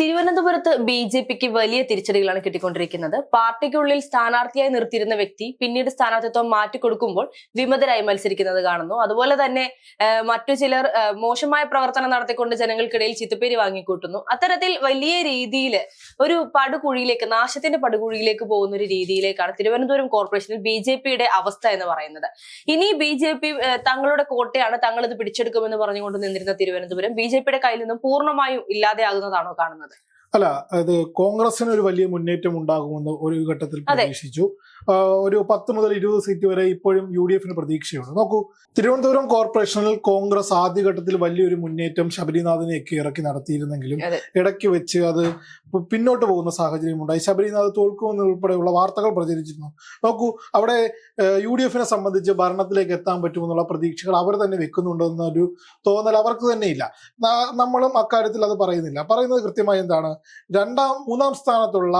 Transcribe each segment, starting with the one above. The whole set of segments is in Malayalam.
തിരുവനന്തപുരത്ത് ബി ജെ പിക്ക് വലിയ തിരിച്ചടികളാണ് കിട്ടിക്കൊണ്ടിരിക്കുന്നത്. പാർട്ടിക്കുള്ളിൽ സ്ഥാനാർത്ഥിയായി നിർത്തിയിരുന്ന വ്യക്തി പിന്നീട് സ്ഥാനാർത്ഥിത്വം മാറ്റിക്കൊടുക്കുമ്പോൾ വിമതരായി മത്സരിക്കുന്നത് കാണുന്നു. അതുപോലെ തന്നെ മറ്റു ചിലർ മോശമായ പ്രവർത്തനം നടത്തിക്കൊണ്ട് ജനങ്ങൾക്കിടയിൽ ചിത്തപ്പേര് വാങ്ങിക്കൂട്ടുന്നു. അത്തരത്തിൽ വലിയ രീതിയിൽ ഒരു പടുകുഴിയിലേക്ക് നാശത്തിന്റെ പടുകുഴിയിലേക്ക് പോകുന്ന ഒരു രീതിയിലേക്കാണ് തിരുവനന്തപുരം കോർപ്പറേഷനിൽ ബി ജെ പിയുടെ അവസ്ഥ എന്ന് പറയുന്നത്. ഇനി ബി ജെ പി തങ്ങളുടെ കോട്ടയാണ് തങ്ങളിത് പിടിച്ചെടുക്കുമെന്ന് പറഞ്ഞുകൊണ്ട് നിന്നിരുന്ന തിരുവനന്തപുരം ബി ജെ പിയുടെ കയ്യിൽ നിന്നും പൂർണമായും ഇല്ലാതെയാകുന്നതാണോ കാണുന്നത്? അല്ല അത് കോൺഗ്രസിന് ഒരു വലിയ മുന്നേറ്റം ഉണ്ടാകുമെന്ന് ഒരു ഘട്ടത്തിൽ പ്രതീക്ഷിച്ചു. ഒരു പത്ത് മുതൽ ഇരുപത് സീറ്റ് വരെ ഇപ്പോഴും യു ഡി എഫിന് പ്രതീക്ഷയുണ്ട്. നോക്കൂ തിരുവനന്തപുരം കോർപ്പറേഷനിൽ കോൺഗ്രസ് ആദ്യഘട്ടത്തിൽ വലിയൊരു മുന്നേറ്റം ശബരിനാഥിനെയൊക്കെ ഇറക്കി നടത്തിയിരുന്നെങ്കിലും. ഇടയ്ക്ക് വെച്ച് അത് പിന്നോട്ട് പോകുന്ന സാഹചര്യം ഉണ്ടായി ശബരിനാഥ് തോൽക്കുമെന്ന് ഉൾപ്പെടെയുള്ള വാർത്തകൾ പ്രചരിച്ചിരുന്നു. നോക്കൂ അവിടെ യു ഡി എഫിനെ സംബന്ധിച്ച് ഭരണത്തിലേക്ക് എത്താൻ പറ്റുമെന്നുള്ള പ്രതീക്ഷകൾ അവർ തന്നെ വെക്കുന്നുണ്ടെന്നൊരു തോന്നൽ അവർക്ക് തന്നെ ഇല്ല. നമ്മളും അക്കാര്യത്തിൽ അത് പറയുന്നില്ല. പറയുന്നത് കൃത്യമായി എന്താണ്? രണ്ടാം മൂന്നാം സ്ഥാനത്തുള്ള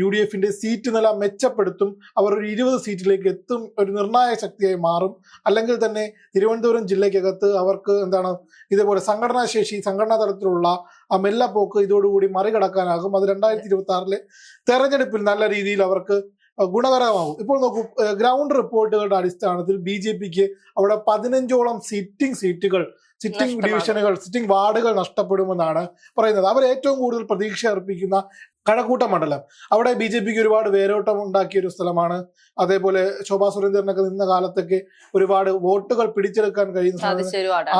യു ഡി എഫിന്റെ സീറ്റ് നില മെച്ചപ്പെടുത്തും അവർ ഒരു ഇരുപത് സീറ്റിലേക്ക് എത്തും ഒരു നിർണായക ശക്തിയായി മാറും. അല്ലെങ്കിൽ തന്നെ തിരുവനന്തപുരം ജില്ലയ്ക്കകത്ത് അവർക്ക് എന്താണ് ഇതേപോലെ സംഘടനാ ശേഷി സംഘടനാ തലത്തിലുള്ള ആ മെല്ലപ്പോക്ക് ഇതോടുകൂടി മറികടക്കാനാകും. അത് രണ്ടായിരത്തി ഇരുപത്തി ആറിലെ തെരഞ്ഞെടുപ്പിൽ നല്ല രീതിയിൽ അവർക്ക് ഗുണകരമാകും. ഇപ്പോൾ നോക്കൂ ഗ്രൗണ്ട് റിപ്പോർട്ടുകളുടെ അടിസ്ഥാനത്തിൽ ബി ജെ പിക്ക് അവിടെ പതിനഞ്ചോളം സിറ്റിംഗ് സീറ്റുകൾ സിറ്റിംഗ് ഡിവിഷനുകൾ സിറ്റിംഗ് വാർഡുകൾ നഷ്ടപ്പെടുമെന്നാണ് പറയുന്നത്. അവർ ഏറ്റവും കൂടുതൽ പ്രതീക്ഷ അർപ്പിക്കുന്ന കഴക്കൂട്ട മണ്ഡലം അവിടെ ബി ജെ പിക്ക് ഒരുപാട് വേരോട്ടം ഉണ്ടാക്കിയ ഒരു സ്ഥലമാണ്. അതേപോലെ ശോഭാ സുരേന്ദ്രനൊക്കെ നിന്ന കാലത്തൊക്കെ ഒരുപാട് വോട്ടുകൾ പിടിച്ചെടുക്കാൻ കഴിയുന്ന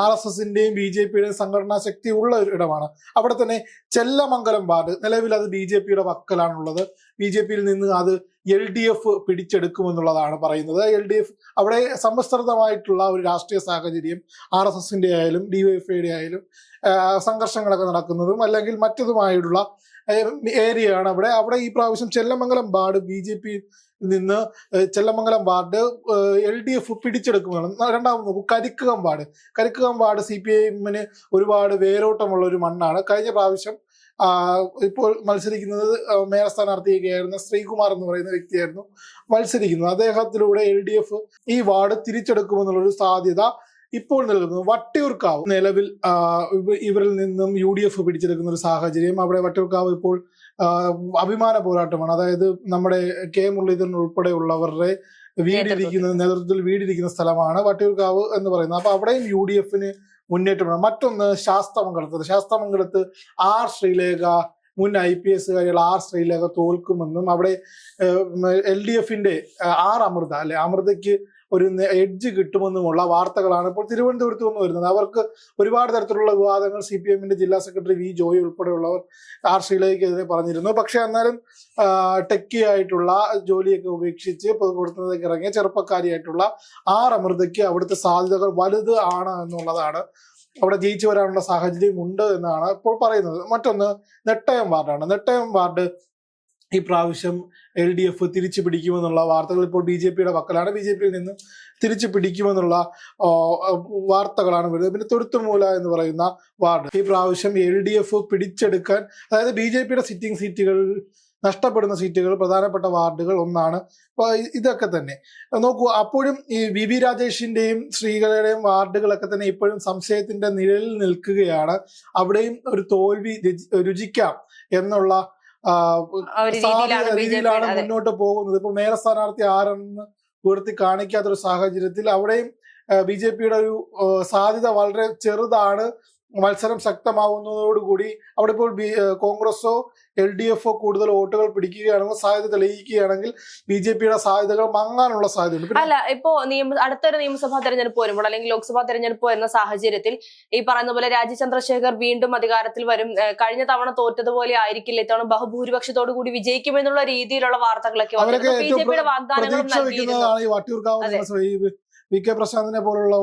ആർ എസ് എസിന്റെയും ബി ജെ പിയുടെയും സംഘടനാ ശക്തി ഉള്ള ഒരു ഇടമാണ്. അവിടെ തന്നെ ചെല്ലമംഗലം വാർഡ്. നിലവിൽ അത് ബി ജെ പിയുടെ പക്കലാണുള്ളത് ബി ജെ പിയിൽ നിന്ന് അത് എൽ ഡി എഫ് പിടിച്ചെടുക്കുമെന്നുള്ളതാണ് പറയുന്നത്. എൽ ഡി എഫ് അവിടെ സമ്പസ്തൃതമായിട്ടുള്ള ഒരു രാഷ്ട്രീയ സാഹചര്യം ആർ എസ് എസിന്റെ ആയാലും ഡിവൈഎഫ്ഐയുടെ ആയാലും സംഘർഷങ്ങളൊക്കെ നടക്കുന്നതും അല്ലെങ്കിൽ മറ്റതുമായിട്ടുള്ള ഏരിയയാണ് അവിടെ. അവിടെ ഈ പ്രാവശ്യം Chellamangalam ward B J P നിന്ന് Chellamangalam ward L D F പിടിച്ചെടുക്കുന്നതാണ് രണ്ടാമത് നോക്കൂ Karikkakam ward. Karikkakam ward C P I എമ്മിന് ഒരുപാട് വേരോട്ടമുള്ള ഒരു മണ്ണാണ്. കഴിഞ്ഞ പ്രാവശ്യം ഇപ്പോൾ മത്സരിക്കുന്നത് മേയർ സ്ഥാനാർത്ഥിയൊക്കെയായിരുന്ന ശ്രീകുമാർ എന്ന് പറയുന്ന വ്യക്തിയായിരുന്നു മത്സരിക്കുന്നത് അദ്ദേഹത്തിലൂടെ എൽ ഡി എഫ് ഈ വാർഡ് തിരിച്ചെടുക്കുമെന്നുള്ളൊരു സാധ്യത ഇപ്പോൾ നിലനിൽക്കുന്നു. വട്ടിയൂർക്കാവ് നിലവിൽ ഇവരിൽ നിന്നും യു ഡി എഫ് പിടിച്ചെടുക്കുന്ന ഒരു സാഹചര്യം അവിടെ വട്ടിയൂർക്കാവ് ഇപ്പോൾ അഭിമാന പോരാട്ടമാണ്. അതായത് നമ്മുടെ കെ മുരളീധരൻ ഉൾപ്പെടെയുള്ളവരുടെ വീടിരിക്കുന്ന നേതൃത്വത്തിൽ വീടിരിക്കുന്ന സ്ഥലമാണ് വട്ടിയൂർക്കാവ് എന്ന് പറയുന്നത്. അപ്പൊ അവിടെയും യു ഡി എഫിന് മുന്നേറ്റമാണ് മറ്റൊന്ന് ശാസ്തമംഗലത്ത്. ശാസ്തമംഗലത്ത് ആർ ശ്രീലേഖ മുൻ ഐ പി എസ് കാര്യങ്ങൾ ആർ ശ്രീലേഖ തോൽക്കുമെന്നും അവിടെ എൽ ഡി എഫിന്റെ ആർ അമൃത അല്ലെ? അമൃതയ്ക്ക് ഒരു എഡ്ജ് കിട്ടുമെന്നുമുള്ള വാർത്തകളാണ് ഇപ്പോൾ തിരുവനന്തപുരത്ത് നിന്ന് വരുന്നത്. അവർക്ക് ഒരുപാട് തരത്തിലുള്ള വിവാദങ്ങൾ സി പി എമ്മിന്റെ ജില്ലാ സെക്രട്ടറി വി ജോയി ഉൾപ്പെടെയുള്ളവർ ആർ ശ്രീലേഖയ്ക്കെതിരെ പറഞ്ഞിരുന്നു. പക്ഷെ എന്നാലും ടെക്കി ആയിട്ടുള്ള ജോലിയൊക്കെ ഉപേക്ഷിച്ച് പൊതുപ്രവർത്തനത്തിലേക്ക് ഇറങ്ങിയ ചെറുപ്പക്കാരിയായിട്ടുള്ള ആർ അമൃതയ്ക്ക് അവിടുത്തെ സാധ്യതകൾ വലുത് ആണ് എന്നുള്ളതാണ്. അവിടെ ജയിച്ചു വരാനുള്ള സാഹചര്യം ഉണ്ട് എന്നാണ് ഇപ്പോൾ പറയുന്നത്. മറ്റൊന്ന് നെട്ടയം വാർഡാണ്. നെട്ടയം വാർഡ് ഈ പ്രാവശ്യം എൽ ഡി എഫ് തിരിച്ചു പിടിക്കുമെന്നുള്ള വാർത്തകൾ ഇപ്പോൾ ബി ജെ പിയുടെ പക്കലാണ്. ബി ജെ പിയിൽ നിന്ന് തിരിച്ചു പിടിക്കുമെന്നുള്ള വാർത്തകളാണ് വരുന്നത്. പിന്നെ തൊഴുത്തുമൂല എന്ന് പറയുന്ന വാർഡ്. ഈ പ്രാവശ്യം എൽ ഡി എഫ് പിടിച്ചെടുക്കാൻ അതായത് ബി ജെ പിയുടെ സിറ്റിംഗ് സീറ്റുകൾ നഷ്ടപ്പെടുന്ന സീറ്റുകൾ പ്രധാനപ്പെട്ട വാർഡുകൾ ഒന്നാണ്. ഇതൊക്കെ തന്നെ. നോക്കൂ അപ്പോഴും ഈ വി വി രാജേഷിന്റെയും ശ്രീകളുടെയും വാർഡുകളൊക്കെ തന്നെ ഇപ്പോഴും സംശയത്തിന്റെ നിഴലിൽ നിൽക്കുകയാണ്. അവിടെയും ഒരു തോൽവി രുചി- രുചിക്കാം എന്നുള്ള രീതിയിലാണ് മുന്നോട്ട് പോകുന്നത്. ഇപ്പൊ മേയർ സ്ഥാനാർത്ഥി ആരെന്ന് ഉയർത്തി കാണിക്കാത്തൊരു സാഹചര്യത്തിൽ അവിടെയും ബി ജെ പിയുടെ ഒരു സാധ്യത വളരെ ചെറുതാണ്. മത്സരം ശക്തമാവുന്നതോടുകൂടി അവിടെ ഇപ്പോൾ ബി കോൺഗ്രസോ എൽ ഡി എഫോ കൂടുതൽ വോട്ടുകൾ പിടിക്കുകയാണെങ്കിൽ സാധ്യത തെളിയിക്കുകയാണെങ്കിൽ ബി ജെ പിയുടെ സാധ്യതകൾ മങ്ങാനുള്ള സാധ്യതയുണ്ട്. അല്ല ഇപ്പോ നിയമ അടുത്തൊരു നിയമസഭാ തെരഞ്ഞെടുപ്പ് വരുമ്പോൾ അല്ലെങ്കിൽ ലോക്സഭാ തെരഞ്ഞെടുപ്പ് വരുന്ന സാഹചര്യത്തിൽ ഈ പറയുന്ന പോലെ രാജ്യ ചന്ദ്രശേഖർ വീണ്ടും അധികാരത്തിൽ വരും. കഴിഞ്ഞ തവണ തോറ്റതുപോലെ ആയിരിക്കില്ല. ഇത്തവണ ബഹുഭൂരിപക്ഷത്തോടു കൂടി വിജയിക്കുമെന്നുള്ള രീതിയിലുള്ള വാർത്തകളൊക്കെ ബി ജെ പിയുടെ വാഗ്ദാനങ്ങളും നൽകിയിരുന്നു വി കെ പ്രശാന്തിനെ പോലുള്ള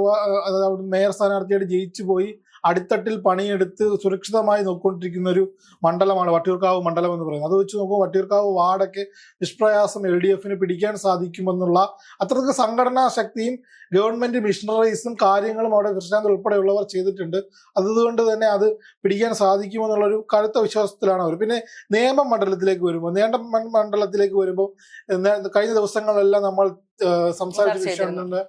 മേയർ സ്ഥാനാർത്ഥിയായിട്ട് ജയിച്ചു പോയി അടിത്തട്ടിൽ പണിയെടുത്ത് സുരക്ഷിതമായി നോക്കിക്കൊണ്ടിരിക്കുന്ന ഒരു മണ്ഡലമാണ് വട്ടിയൂർക്കാവ് മണ്ഡലം എന്ന് പറയുന്നത്. അത് വെച്ച് നോക്കുമ്പോൾ വട്ടിയൂർക്കാവ് വാർഡൊക്കെ നിഷ്പ്രയാസം എൽ ഡി എഫിന് പിടിക്കാൻ സാധിക്കുമെന്നുള്ള അത്രയ്ക്ക് സംഘടനാ ശക്തിയും ഗവൺമെന്റ് മിഷണറീസും കാര്യങ്ങളും അവിടെ കൃഷ്ണാന്തർ ഉൾപ്പെടെയുള്ളവർ ചെയ്തിട്ടുണ്ട്. അതുകൊണ്ട് തന്നെ അത് പിടിക്കാൻ സാധിക്കുമെന്നുള്ളൊരു കടുത്ത വിശ്വാസത്തിലാണ് അവർ. പിന്നെ നേമം മണ്ഡലത്തിലേക്ക് വരുമ്പോൾ നേണ്ട മണ്ഡലത്തിലേക്ക് വരുമ്പോൾ കഴിഞ്ഞ ദിവസങ്ങളെല്ലാം നമ്മൾ സംസാരിച്ച ഏഹ്,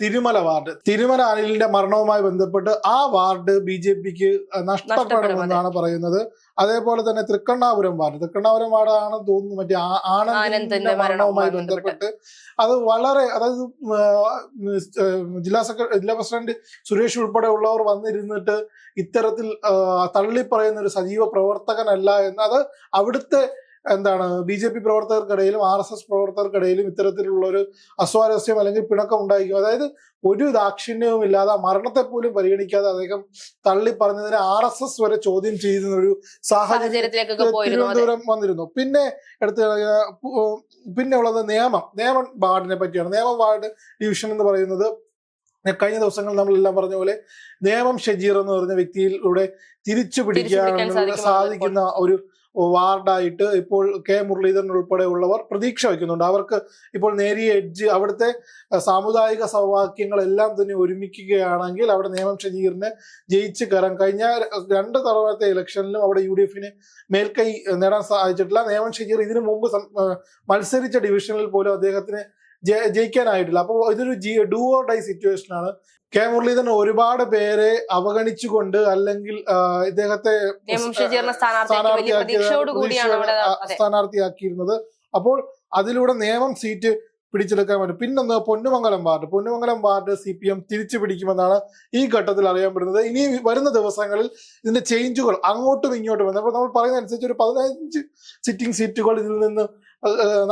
തിരുമല വാർഡ്. തിരുമല അനിലിന്റെ മരണവുമായി ബന്ധപ്പെട്ട് ആ വാർഡ് ബി ജെ പിക്ക് നഷ്ടപ്പെടുമെന്നാണ് പറയുന്നത്. അതേപോലെ തന്നെ തൃക്കണ്ണാപുരം വാർഡ്. തൃക്കണ്ണാപുരം വാർഡാണ് തോന്നുന്നു മറ്റേ ആനന്ദിന്റെ മരണവുമായി ബന്ധപ്പെട്ട്. അത് വളരെ അതായത് ജില്ലാ സെക്രട്ടറി ജില്ലാ പ്രസിഡന്റ് സുരേഷ് ഉൾപ്പെടെ ഉള്ളവർ വന്നിരുന്നിട്ട് ഇത്തരത്തിൽ തള്ളിപ്പറയുന്ന തള്ളി പറയുന്ന ഒരു സജീവ പ്രവർത്തകനല്ല എന്ന് അത് അവിടുത്തെ എന്താണ് ബി ജെ പി പ്രവർത്തകർക്കിടയിലും ആർ എസ് എസ് പ്രവർത്തകർക്കിടയിലും ഇത്തരത്തിലുള്ള ഒരു അസ്വാരസ്യം അല്ലെങ്കിൽ പിണക്കം ഉണ്ടായിരിക്കും. അതായത് ഒരു ദാക്ഷിണ്യവും ഇല്ലാതെ മരണത്തെ പോലും പരിഗണിക്കാതെ അദ്ദേഹം തള്ളി പറഞ്ഞതിനെ ആർ എസ് എസ് വരെ ചോദ്യം ചെയ്യുന്ന ഒരു സാഹചര്യം സാഹചര്യത്തിലേക്കൊക്കെ പോയിരുന്നു തിരുവനന്തപുരം വന്നിരുന്നു. പിന്നെ എടുത്ത് പിന്നെ ഉള്ളത് നിയമം. നിയമം വാർഡിനെ പറ്റിയാണ്. നിയമം വാർഡ് ഡിവിഷൻ എന്ന് പറയുന്നത് കഴിഞ്ഞ ദിവസങ്ങൾ നമ്മളെല്ലാം പറഞ്ഞ പോലെ നിയമം ഷജീർ എന്ന് പറഞ്ഞ വ്യക്തിയിലൂടെ തിരിച്ചു പിടിക്കാൻ സാധിക്കുന്ന ഒരു വാർഡായിട്ട് ഇപ്പോൾ കെ മുരളീധരൻ ഉൾപ്പെടെ ഉള്ളവർ പ്രതീക്ഷ വയ്ക്കുന്നുണ്ട്. അവർക്ക് ഇപ്പോൾ നേരിയ എഡ്ജ് അവിടുത്തെ സാമുദായിക സൗവാക്യങ്ങളെല്ലാം തന്നെ ഒരുമിക്കുകയാണെങ്കിൽ അവിടെ നിയമം ഷജീറിന് ജയിച്ച് കയറാൻ കഴിഞ്ഞ രണ്ട് തവണത്തെ ഇലക്ഷനിലും അവിടെ യു ഡി എഫിന് മേൽക്കൈ നേടാൻ സാധിച്ചിട്ടില്ല. നിയമം ഷജീർ ഇതിനു മുമ്പ് മത്സരിച്ച ഡിവിഷനിൽ പോലും അദ്ദേഹത്തിന് ജയിക്കാനായിട്ടില്ല. അപ്പോൾ ഇതൊരു ജി ഓർ ഡൈ സിറ്റുവേഷൻ ആണ് കെ മുരളീധരൻ ഒരുപാട് പേരെ അവഗണിച്ചുകൊണ്ട് അല്ലെങ്കിൽ ഇദ്ദേഹത്തെ സ്ഥാനാർത്ഥിയാക്കിയിരുന്നത്. അപ്പോൾ അതിലൂടെ നിയമം സീറ്റ് പിടിച്ചെടുക്കാൻ പറ്റും പിന്നൊന്ന് Ponnumangalam ward. Ponnumangalam ward C P M തിരിച്ചു പിടിക്കുമെന്നാണ് ഈ ഘട്ടത്തിൽ അറിയപ്പെടുന്നത് ഇനി വരുന്ന ദിവസങ്ങളിൽ ഇതിന്റെ ചേഞ്ചുകൾ അങ്ങോട്ടും ഇങ്ങോട്ടും അപ്പോൾ നമ്മൾ പറയുന്ന അനുസരിച്ച് ഒരു പതിനഞ്ച് സിറ്റിംഗ് സീറ്റുകൾ ഇതിൽ നിന്ന്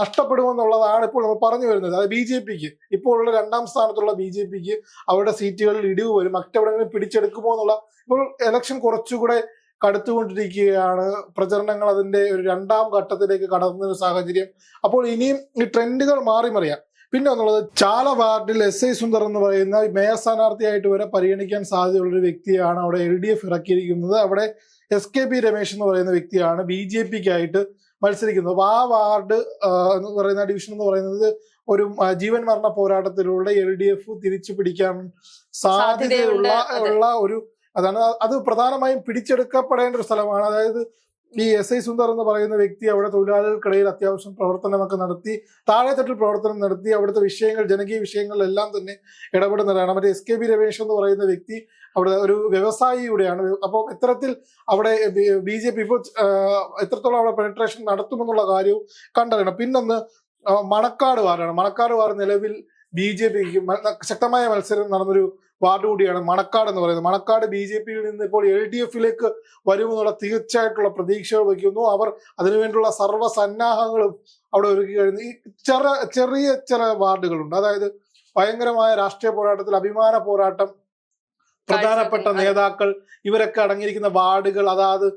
നഷ്ടപ്പെടുമെന്നുള്ളതാണ് ഇപ്പോൾ നമ്മൾ പറഞ്ഞു വരുന്നത്. അത് ബി ജെ പിക്ക്. ഇപ്പോഴുള്ള രണ്ടാം സ്ഥാനത്തുള്ള ബി ജെ പിക്ക് അവരുടെ സീറ്റുകളിൽ ഇടിവ് വരും. മറ്റെവിടെങ്കിലും പിടിച്ചെടുക്കുമോ എന്നുള്ള ഇപ്പോൾ എലക്ഷൻ കുറച്ചുകൂടെ കടുത്തുകൊണ്ടിരിക്കുകയാണ്. പ്രചരണങ്ങൾ അതിന്റെ ഒരു രണ്ടാം ഘട്ടത്തിലേക്ക് കടന്ന ഒരു സാഹചര്യം. അപ്പോൾ ഇനിയും ഈ ട്രെൻഡുകൾ മാറി മറിയാം പിന്നെ ഒന്നുള്ളത് ചാല വാർഡിൽ എസ് ഐ സുന്ദർ എന്ന് പറയുന്ന മേയർ സ്ഥാനാർത്ഥിയായിട്ട് വരെ പരിഗണിക്കാൻ സാധ്യതയുള്ള ഒരു വ്യക്തിയാണ് അവിടെ എൽ ഡി എഫ് ഇറക്കിയിരിക്കുന്നത്. അവിടെ എസ് കെ പി രമേശ് എന്ന് പറയുന്ന വ്യക്തിയാണ് ബി ജെ പിക്കായിട്ട് മത്സരിക്കുന്നത് അപ്പൊ ആ വാർഡ് എന്ന് പറയുന്ന ഡിവിഷൻ എന്ന് പറയുന്നത് ഒരു ജീവൻ മരണ പോരാട്ടത്തിലൂടെ എൽ ഡി എഫ് തിരിച്ചു പിടിക്കാൻ സാധ്യതയുള്ള ഉള്ള ഒരു അതാണ് അത് പ്രധാനമായും പിടിച്ചെടുക്കപ്പെടേണ്ട ഒരു സ്ഥലമാണ്. അതായത് ഈ എസ് ഐ സുന്ദർ എന്ന് പറയുന്ന വ്യക്തി അവിടെ തൊഴിലാളികൾക്കിടയിൽ അത്യാവശ്യം പ്രവർത്തനമൊക്കെ നടത്തി താഴെത്തട്ടിൽ പ്രവർത്തനം നടത്തി അവിടുത്തെ വിഷയങ്ങൾ ജനകീയ വിഷയങ്ങളിലെല്ലാം തന്നെ ഇടപെടുന്നതാണ് മറ്റേ എസ് കെ ബി രമേശ് എന്ന് പറയുന്ന വ്യക്തി അവിടെ ഒരു വ്യവസായിയുടെയാണ് അപ്പോൾ ഇത്തരത്തിൽ അവിടെ ബി ജെ പി ഇപ്പോൾ എത്രത്തോളം അവിടെ പെനട്രേഷൻ നടത്തുമെന്നുള്ള കാര്യവും കണ്ടറിയണം. പിന്നൊന്ന് മണക്കാട് വാർഡാണ് മണക്കാട് വാർഡ് നിലവിൽ ബി ജെ പിക്ക് ശക്തമായ മത്സരം നടന്നൊരു വാർഡ് കൂടിയാണ് മണക്കാട് എന്ന് പറയുന്നത്. മണക്കാട് ബി ജെ പിയിൽ നിന്ന് ഇപ്പോൾ എൽ ഡി എഫിലേക്ക് വരുമെന്നുള്ള തീർച്ചയായിട്ടുള്ള പ്രതീക്ഷകൾ വയ്ക്കുന്നു അവർ അതിനുവേണ്ടിയുള്ള സർവ സന്നാഹങ്ങളും അവിടെ ഒരുക്കി കഴിഞ്ഞു. ഈ ചെറ ചെറിയ ചില വാർഡുകളുണ്ട്. അതായത് ഭയങ്കരമായ രാഷ്ട്രീയ പോരാട്ടത്തിൽ അഭിമാന പോരാട്ടം പ്രധാനപ്പെട്ട നേതാക്കൾ ഇവരൊക്കെ അടങ്ങിയിരിക്കുന്ന വാർഡുകൾ അതാത്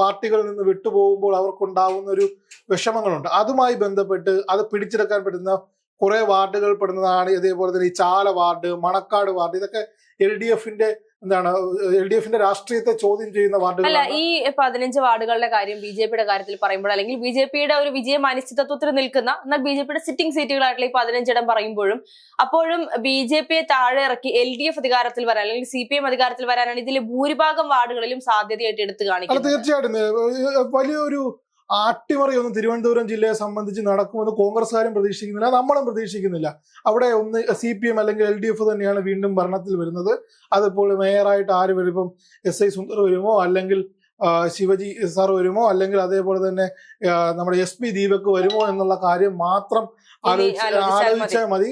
പാർട്ടികളിൽ നിന്ന് വിട്ടുപോകുമ്പോൾ അവർക്കുണ്ടാവുന്ന ഒരു വിഷമങ്ങളുണ്ട്. അതുമായി ബന്ധപ്പെട്ട് അത് പിടിച്ചെടുക്കാൻ പറ്റുന്ന കുറെ വാർഡുകൾ പെടുന്നതാണ്. ഇതേപോലെ തന്നെ ഈ ചാല വാർഡ് മണക്കാട് വാർഡ് ഇതൊക്കെ എൽ ഡി എഫിന്റെ എന്താണ് എൽ ഡി എഫിന്റെ രാഷ്ട്രീയത്തെ ചോദ്യം ചെയ്യുന്ന അല്ല ഈ പതിനഞ്ച് വാർഡുകളുടെ കാര്യം ബി ജെ പിയുടെ കാര്യത്തിൽ പറയുമ്പോൾ അല്ലെങ്കിൽ ബി ജെ പിയുടെ ഒരു വിജയം അനിശ്ചിതത്വത്തിൽ നിൽക്കുന്ന എന്നാൽ ബി ജെ പിയുടെ സിറ്റിംഗ് സീറ്റുകളായിട്ടുള്ള ഈ പതിനഞ്ചിടം പറയുമ്പോഴും അപ്പോഴും ബി ജെ പിയെ താഴെ ഇറക്കി എൽ ഡി എഫ് അധികാരത്തിൽ വരാൻ അല്ലെങ്കിൽ സി പി എം അധികാരത്തിൽ വരാനാണ് ഇതിലെ ഭൂരിഭാഗം വാർഡുകളിലും സാധ്യതയായിട്ട് എടുത്തു കാണിക്കുന്നത്. തീർച്ചയായിട്ടും. വലിയൊരു അട്ടിമറിയൊന്നും തിരുവനന്തപുരം ജില്ലയെ സംബന്ധിച്ച് നടക്കുമെന്ന് കോൺഗ്രസ്സുകാരും പ്രതീക്ഷിക്കുന്നില്ല നമ്മളും പ്രതീക്ഷിക്കുന്നില്ല. അവിടെ ഒന്ന് സി പി എം അല്ലെങ്കിൽ എൽ ഡി എഫ് തന്നെയാണ് വീണ്ടും ഭരണത്തിൽ വരുന്നത്. അതിപ്പോൾ മേയറായിട്ട് ആര് വരും? ഇപ്പം എസ് ഐ സുന്ദർ വരുമോ? അല്ലെങ്കിൽ ശിവജി സാർ വരുമോ? അല്ലെങ്കിൽ അതേപോലെ തന്നെ നമ്മുടെ എസ് പി ദീപക് വരുമോ എന്നുള്ള കാര്യം മാത്രം ആലോചിച്ചാൽ ആലോചിച്ചാൽ മതി.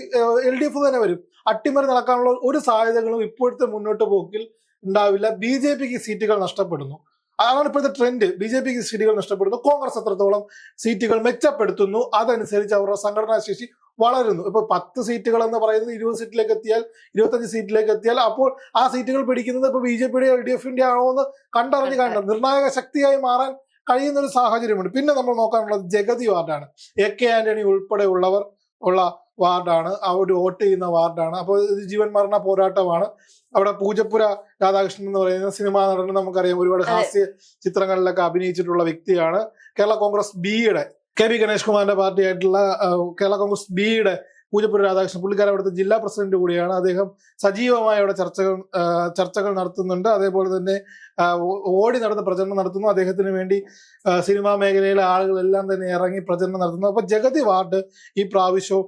എൽ ഡി എഫ് തന്നെ വരും. അട്ടിമറി നടക്കാനുള്ള ഒരു സാധ്യതകളും ഇപ്പോഴത്തെ മുന്നോട്ട് പോക്കിൽ ഉണ്ടാവില്ല. ബി ജെ പിക്ക് സീറ്റുകൾ നഷ്ടപ്പെടുന്നു. അതാണ് ഇപ്പോഴത്തെ ട്രെൻഡ് ബി ജെ പിക്ക് സീറ്റുകൾ നഷ്ടപ്പെടുന്നു. കോൺഗ്രസ് എത്രത്തോളം സീറ്റുകൾ മെച്ചപ്പെടുത്തുന്നു അതനുസരിച്ച് അവരുടെ സംഘടനാ ശേഷി വളരുന്നു. ഇപ്പൊ പത്ത് സീറ്റുകൾ എന്ന് പറയുന്നത് ഇരുപത് സീറ്റിലേക്ക് എത്തിയാൽ ഇരുപത്തഞ്ച് സീറ്റിലേക്ക് എത്തിയാൽ അപ്പോൾ ആ സീറ്റുകൾ പിടിക്കുന്നത് ഇപ്പൊ ബി ജെ പിയുടെ എൽ ഡി എഫിന്റെ ആണോ എന്ന് കണ്ടറിഞ്ഞ് കണ്ട നിർണായക ശക്തിയായി മാറാൻ കഴിയുന്ന ഒരു സാഹചര്യമുണ്ട്. പിന്നെ നമ്മൾ നോക്കാനുള്ളത് ജഗതി വാർഡാണ്. എ കെ ആന്റണി ഉൾപ്പെടെ ഉള്ളവർ ഉള്ള വാർഡാണ്. ഒരു വോട്ട് ചെയ്യുന്ന വാർഡാണ്. അപ്പോൾ ഇത് ജീവൻ മരണ പോരാട്ടമാണ്. അവിടെ പൂജപ്പുര രാധാകൃഷ്ണൻ എന്ന് പറയുന്ന സിനിമാ നടൻ നമുക്കറിയാം. ഒരുപാട് ഹാസ്യ ചിത്രങ്ങളിലൊക്കെ അഭിനയിച്ചിട്ടുള്ള വ്യക്തിയാണ്. കേരള കോൺഗ്രസ് ബിയുടെ കെ വി ഗണേഷ് കുമാറിന്റെ പാർട്ടിയായിട്ടുള്ള കേരള കോൺഗ്രസ് ബിയുടെ പൂജപ്പുര രാധാകൃഷ്ണൻ പുള്ളിക്കാരൻ അവിടുത്തെ ജില്ലാ പ്രസിഡന്റ് കൂടിയാണ്. അദ്ദേഹം സജീവമായി അവിടെ ചർച്ചകൾ ചർച്ചകൾ നടത്തുന്നുണ്ട്. അതേപോലെ തന്നെ ഓടി നടന്ന് പ്രചരണം നടത്തുന്നു. അദ്ദേഹത്തിന് വേണ്ടി സിനിമാ മേഖലയിലെ ആളുകളെല്ലാം തന്നെ ഇറങ്ങി പ്രചരണം നടത്തുന്നു. അപ്പൊ ജഗതി വാർഡ് ഈ പ്രാവശ്യവും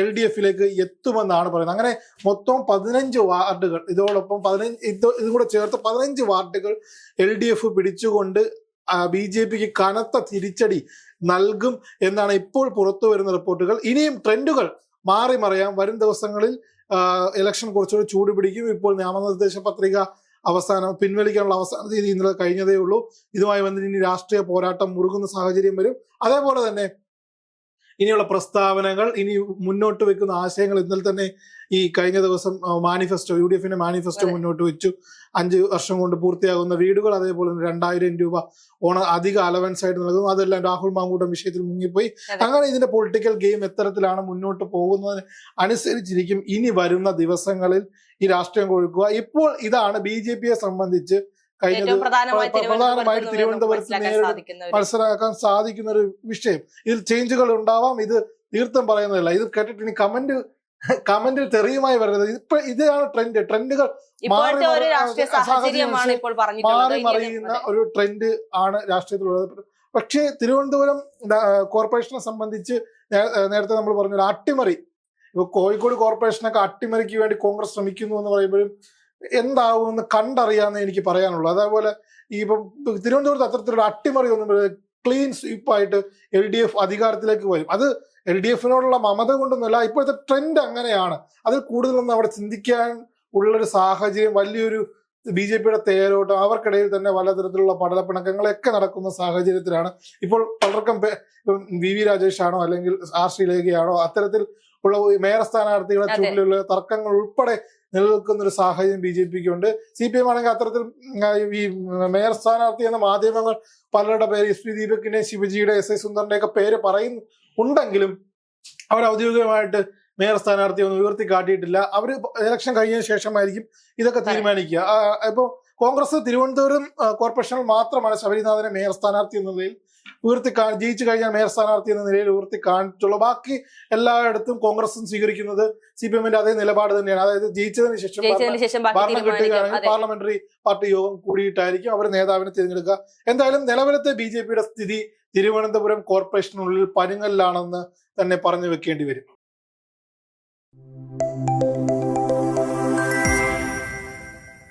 എൽ ഡി എഫിലേക്ക് എത്തുമെന്നാണ് പറയുന്നത്. അങ്ങനെ മൊത്തം പതിനഞ്ച് വാർഡുകൾ ഇതോടൊപ്പം പതിനഞ്ച് ഇത് ഇതും കൂടെ ചേർത്ത് പതിനഞ്ച് വാർഡുകൾ എൽ ഡി എഫ് പിടിച്ചുകൊണ്ട് ബി ജെ പിക്ക് കനത്ത തിരിച്ചടി നൽകും എന്നാണ് ഇപ്പോൾ പുറത്തു വരുന്ന റിപ്പോർട്ടുകൾ. ഇനിയും ട്രെൻഡുകൾ മാറി മറിയാം. വരും ദിവസങ്ങളിൽ ഇലക്ഷൻ കുറച്ചുകൂടി ചൂടുപിടിക്കും ഇപ്പോൾ നാമനിർദ്ദേശ പത്രിക അവസാനം പിൻവലിക്കാനുള്ള അവസാന തീയതി ഇന്നലെ കഴിഞ്ഞതേ ഉള്ളൂ ഇതുമായി ബന്ധപ്പെട്ട് ഇനി രാഷ്ട്രീയ പോരാട്ടം മുറുകുന്ന സാഹചര്യം വരും. അതേപോലെ തന്നെ ഇനിയുള്ള പ്രസ്താവനകൾ ഇനി മുന്നോട്ട് വെക്കുന്ന ആശയങ്ങൾ ഇന്നലെ തന്നെ ഈ കഴിഞ്ഞ ദിവസം മാനിഫെസ്റ്റോ യു ഡി എഫിന്റെ മാനിഫെസ്റ്റോ മുന്നോട്ട് വെച്ചു. അഞ്ച് വർഷം കൊണ്ട് പൂർത്തിയാകുന്ന വീടുകൾ അതേപോലെ തന്നെ രണ്ടായിരം രൂപ ഓണ അധിക അലവൻസ് ആയിട്ട് നൽകുന്നു. അതെല്ലാം രാഹുൽ മാങ്കൂട്ടം വിഷയത്തിൽ മുങ്ങിപ്പോയി. അങ്ങനെ ഇതിന്റെ പൊളിറ്റിക്കൽ ഗെയിം എത്തരത്തിലാണ് മുന്നോട്ട് പോകുന്നതിന് അനുസരിച്ചിരിക്കും ഇനി വരുന്ന ദിവസങ്ങളിൽ ഈ രാഷ്ട്രീയം കൊഴുക്കുക ഇപ്പോൾ ഇതാണ് ബി ജെ പിയെ സംബന്ധിച്ച് കഴിഞ്ഞ ഏറ്റവും പ്രധാനമായി പ്രധാനമായിട്ട് തിരുവനന്തപുരത്ത് മനസ്സിലാക്കാൻ സാധിക്കുന്ന ഒരു വിഷയം. ഇതിൽ ചേഞ്ചുകൾ ഉണ്ടാവാം. ഇത് തീർത്ഥം പറയുന്നതല്ല. ഇത് കേട്ടിട്ട് ഇനി കമന്റ് കമന്റിൽ തെറിയുമായി വരുന്നത് ഇപ്പൊ ഇതാണ് ട്രെൻഡ് ട്രെൻഡുകൾ മാറി മറിയുന്ന ഒരു ട്രെൻഡ് ആണ് രാഷ്ട്രീയത്തിലുള്ളത്. പക്ഷേ തിരുവനന്തപുരം കോർപ്പറേഷനെ സംബന്ധിച്ച് നേരത്തെ നമ്മൾ പറഞ്ഞ അട്ടിമറി. ഇപ്പൊ കോഴിക്കോട് കോർപ്പറേഷനൊക്കെ അട്ടിമറിക്ക് വേണ്ടി കോൺഗ്രസ് ശ്രമിക്കുന്നു എന്ന് പറയുമ്പോഴും എന്താവുമെന്ന് കണ്ടറിയാന്ന് എനിക്ക് പറയാനുള്ളൂ. അതേപോലെ ഈ ഇപ്പം തിരുവനന്തപുരത്ത് അത്തരത്തിലുള്ള അട്ടിമറി ഒന്നും ക്ലീൻ സ്വീപ്പായിട്ട് എൽ ഡി എഫ് അധികാരത്തിലേക്ക് വരും അത് എൽ ഡി എഫിനോടുള്ള മമത കൊണ്ടൊന്നുമല്ല ഇപ്പോഴത്തെ ട്രെൻഡ് അങ്ങനെയാണ്. അതിൽ കൂടുതലൊന്നും അവിടെ ചിന്തിക്കാൻ ഉള്ളൊരു സാഹചര്യം വലിയൊരു ബി ജെ പിയുടെ തേരോട്ടം അവർക്കിടയിൽ തന്നെ പലതരത്തിലുള്ള പടലപ്പിണക്കങ്ങളൊക്കെ നടക്കുന്ന സാഹചര്യത്തിലാണ്. ഇപ്പോൾ പലർക്കും വി വി രാജേഷ് ആണോ അല്ലെങ്കിൽ ആർ ശ്രീലേഖയാണോ അത്തരത്തിൽ ഉള്ള മേയർ സ്ഥാനാർത്ഥികളെ. ചുറ്റിലുള്ള തർക്കങ്ങൾ ഉൾപ്പെടെ നിലനിൽക്കുന്ന ഒരു സാഹചര്യം ബി ജെ പിക്ക് ഉണ്ട്. സി പി എം ആണെങ്കിൽ അത്തരത്തിൽ ഈ മേയർ സ്ഥാനാർത്ഥി എന്ന മാധ്യമങ്ങൾ പലരുടെ പേര് എസ് പി ദീപകിന്റെ ശിവജിയുടെ എസ് ഐ സുന്ദറിന്റെ ഒക്കെ പേര് പറയുന്നു ഉണ്ടെങ്കിലും അവർ ഔദ്യോഗികമായിട്ട് മേയർ സ്ഥാനാർത്ഥി ഒന്നും ഉയർത്തി കാട്ടിയിട്ടില്ല. അവർ ഇലക്ഷൻ കഴിഞ്ഞതിന് ശേഷമായിരിക്കും ഇതൊക്കെ തീരുമാനിക്കുക. ഇപ്പോൾ ഇപ്പോ കോൺഗ്രസ് തിരുവനന്തപുരം കോർപ്പറേഷനിൽ മാത്രമാണ് ശബരിനാഥനെ മേയർ സ്ഥാനാർത്ഥി എന്ന നിലയിൽ ഉയർത്തി കാ ജയിച്ചു കഴിഞ്ഞാൽ മേയർ സ്ഥാനാർത്ഥി എന്ന നിലയിൽ ഉയർത്തി കാണിച്ചുള്ളൂ ബാക്കി എല്ലായിടത്തും കോൺഗ്രസും സ്വീകരിക്കുന്നത് സി പി എമ്മിന്റെ അതേ നിലപാട് തന്നെയാണ്. അതായത് ജയിച്ചതിന് ശേഷം ഭരണം കിട്ടുകയാണെങ്കിൽ പാർലമെന്ററി പാർട്ടി യോഗം കൂടിയിട്ടായിരിക്കും അവർ നേതാവിനെ തിരഞ്ഞെടുക്കുക. എന്തായാലും നിലവിലത്തെ ബി ജെ പിയുടെ സ്ഥിതി തിരുവനന്തപുരം കോർപ്പറേഷനുള്ളിൽ പരുങ്ങലിലാണെന്ന് തന്നെ പറഞ്ഞു വെക്കേണ്ടി വരും.